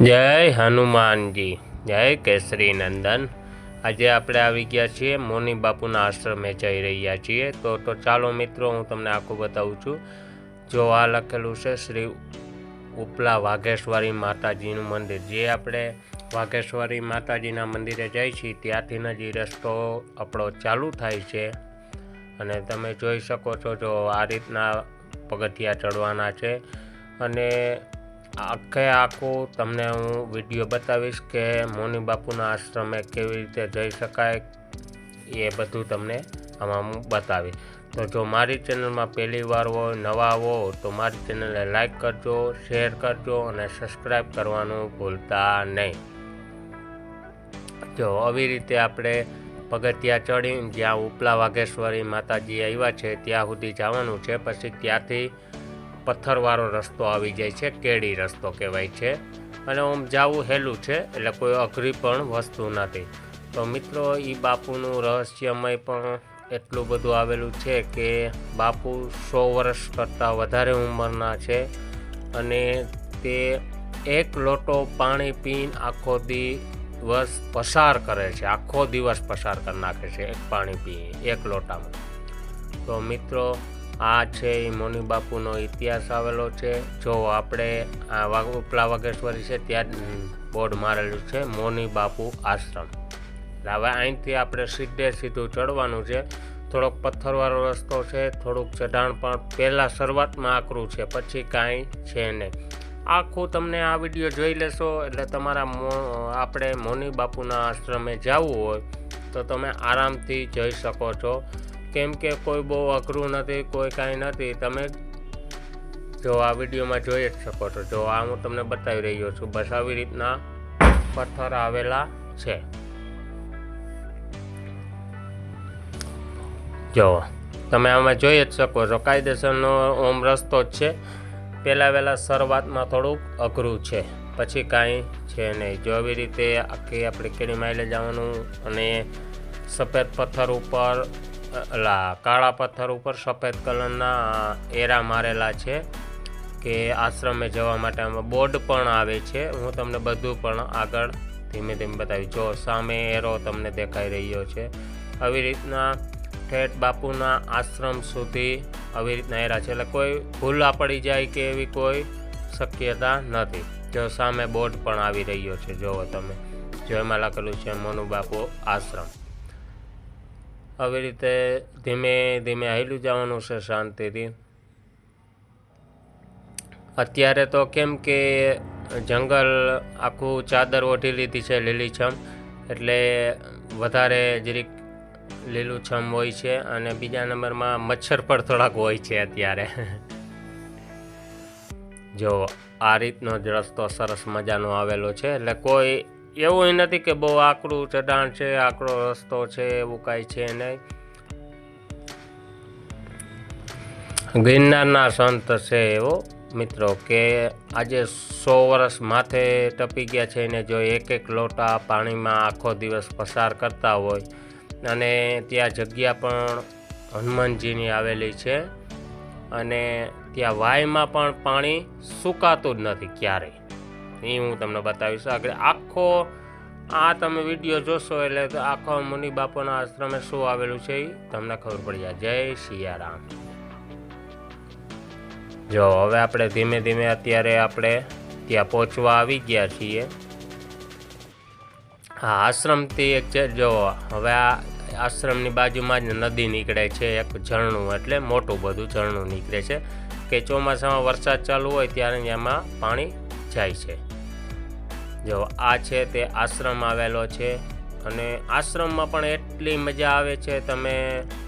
જય હનુમાનજી, જય કેસરી નંદન. આજે આપણે આવી ગયા છીએ મોની બાપુના આશ્રમે જઈ રહ્યા છીએ. તો તો ચાલો મિત્રો, હું તમને આખું બતાવું છું. જો આ લખેલું છે, શ્રી ઉપલા વાઘેશ્વરી માતાજીનું મંદિર. જે આપણે વાઘેશ્વરી માતાજીના મંદિરે જઈએ છીએ, ત્યાંથી જ રસ્તો આપણો ચાલુ થાય છે. અને તમે જોઈ શકો છો, જો આ રીતના પગથિયા ચડવાના છે. અને આખે આખું તમને હું વીડિયો બતાવીશ કે મોની બાપુના આશ્રમે કેવી રીતે જઈ શકાય એ બધું તમને આમાં હું બતાવીશ. તો જો મારી ચેનલમાં પહેલી વાર હોય, નવા હો, તો મારી ચેનલને લાઈક કરજો, શેર કરજો અને સબસ્ક્રાઈબ કરવાનું ભૂલતા નહીં. જો આવી રીતે આપણે પગથિયા ચડી જ્યાં ઉપલા વાઘેશ્વરી માતાજી આવ્યા છે, ત્યાં સુધી જવાનું છે. પછી ત્યાંથી પથ્થરવાળો રસ્તો આવી જાય છે, કેડી રસ્તો કહેવાય છે. અને આમ જાવું હેલું છે, એટલે કોઈ અઘરી પણ વસ્તુ નથી. તો મિત્રો એ બાપુનું રહસ્યમય પણ એટલું બધું આવેલું છે કે બાપુ સો વર્ષ કરતાં વધારે ઉંમરના છે અને તે એક લોટો પાણી પીને આખો દિવસ પસાર કરે છે, આખો દિવસ પસાર કરી નાખે છે એક પાણી પી એક લોટામાં. તો મિત્રો આ છે એ મોની બાપુનો ઇતિહાસ આવેલો છે. જો આપણે આ ઉપલા વાઘેશ્વરી છે ત્યાં બોર્ડ મારેલું છે, મોની બાપુ આશ્રમ. હવે અહીંથી આપણે સીધે સીધું ચડવાનું છે. થોડોક પથ્થરવાળો રસ્તો છે, થોડુંક ચઢાણ, પણ પહેલાં શરૂઆતમાં આકરું છે, પછી કાંઈ છે નહીં. આખું તમને આ વીડિયો જોઈ લેશો, એટલે તમારા મો, આપણે મોની બાપુના આશ્રમે જવું હોય, તો તમે આરામથી જઈ શકો છો. કેમ કે કોઈ બહુ અઘરું નથી, કોઈ કાંઈ નથી. તમે જો આ વિડીયોમાં જોઈ જ શકો છો. જો આ હું તમને બતાવી રહ્યો છું, બસ આવી રીતના પથ્થર આવેલા છે. જો, તમે આમાં જોઈ જ શકો છો, કાયદેસરનો ઓમ રસ્તો જ છે. પહેલાં વહેલા શરૂઆતમાં થોડુંક અઘરું છે, પછી કાંઈ છે નહીં. જો આવી રીતે આખી આપણે કેડી માઇલે જવાનું અને સફેદ પથ્થર ઉપર અલા, કાળા પથ્થર ઉપર સફેદ કલરના એરા મારેલા છે કે આશ્રમે જવા માટે બોર્ડ પણ આવે છે. હું તમને બધું પણ આગળ ધીમે ધીમે બતાવી જો સામે એરો તમને દેખાઈ રહ્યો છે. આવી રીતના ઠેઠ બાપુના આશ્રમ સુધી આવી રીતના એરા છે. એટલે કોઈ ભૂલા પડી જાય કે એવી કોઈ શક્યતા નથી. જો સામે બોર્ડ પણ આવી રહ્યો છે. જુઓ તમે. જો એમાં લખેલું છે મોનુ બાપુ આશ્રમ. આવી રીતે ધીમે ધીમે હાલ્યું જવાનું છે શાંતિથી. અત્યારે તો કેમ કે જંગલ આખું ચાદર ઓઢી લીધી છે લીલીછમ એટલે વધારે જરીક લીલુંછમ હોય છે અને બીજા નંબરમાં મચ્છર પણ થોડાક હોય છે અત્યારે. જો, આ રીતનો જ રસ્તો સરસ મજાનો આવેલો છે, એટલે કોઈ એવું નથી કે બહુ આકરું ચઢાણ છે આકડો રસ્તો છે, એવું કાંઈ છે નહીં. ગિરનારના સંત છે એવો, મિત્રો, કે આજે સો વર્ષ માથે ટપી ગયા છે ને જો એક એક લોટા પાણીમાં આખો દિવસ પસાર કરતા હોય અને ત્યાં જગ્યા પણ હનુમાનજીની આવેલી છે અને ત્યાં વાયમાં પણ પાણી સુકાતું જ નથી ક્યારેય. એ હું તમને બતાવીશ. આગળ આખો આ તમે વીડિયો જોશો એટલે આખો મુનિ બાપુના આશ્રમે શું આવેલું છે એ તમને ખબર પડી જાય. જય સિયારામ જો હવે આપણે ધીમે ધીમે અત્યારે આપણે ત્યાં પહોંચવા આવી ગયા છીએ. હા આશ્રમથી એક છે, જો હવે આ આશ્રમની બાજુમાં જ નદી નીકળે છે, એક ઝરણું એટલે મોટું બધું ઝરણું નીકળે છે. કે ચોમાસામાં વરસાદ ચાલુ હોય ત્યારે એમાં પાણી જાય છે. જો આ છે તે આશ્રમ આવેલો છે અને આશ્રમમાં પણ એટલી મજા આવે છે, તમે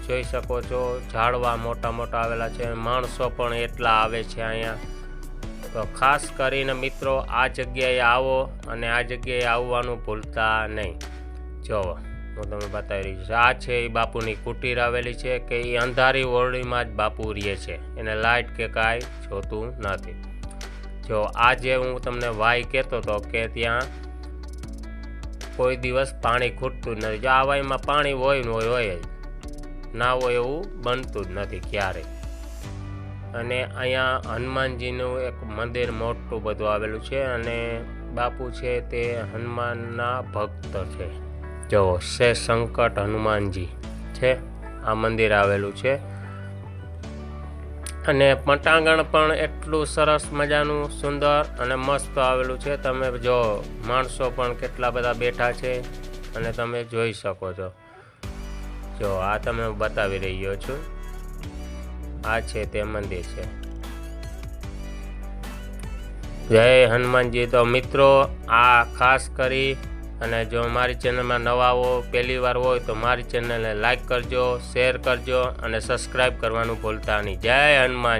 જોઈ શકો છો, ઝાડવા મોટા મોટા આવેલા છે, માણસો પણ એટલા આવે છે અહીંયા. તો ખાસ કરીને મિત્રો, આ જગ્યાએ આવો અને આ જગ્યાએ આવવાનું ભૂલતા નહીં. જો, હું તમને બતાવી રહ્યું છું, આ છે એ બાપુની કુટીર આવેલી છે કે એ અંધારી ઓરડીમાં જ બાપુ રહે છે. એને લાઇટ કે કાંઈ જોતું નથી. જો આજે હું તમને વાય કહેતો હતો કે ત્યાં કોઈ દિવસ પાણી ખૂટતું જ નથી. જો આ વાયમાં પાણી હોય ને હોય હોય ના હોય એવું બનતું જ નથી ક્યારેય અને અહીંયા હનુમાનજીનું એક મંદિર મોટું બધું આવેલું છે અને બાપુ છે તે હનુમાનના ભક્ત છે. જો શે સંકટ હનુમાનજી છે, આ મંદિર આવેલું છે. અને પટાંગણ પણ એટલું સરસ મજાનું, સુંદર અને મસ્ત આવેલું છે. તમે જો માણસો પણ કેટલા બધા બેઠા છે અને તમે જોઈ શકો છો. જો આ તમે બતાવી રહ્યો છું. આ છે તે મંદિર છે. જય હનુમાનજી. તો મિત્રો, આ ખાસ કરી અને જો મારી ચેનલમાં નવા હો, પહેલી વાર હોય તો મારી ચેનલને લાઈક કરજો, શેર કરજો અને સબસ્ક્રાઈબ કરવાનું ભૂલતા નહીં. જય હનુમાન.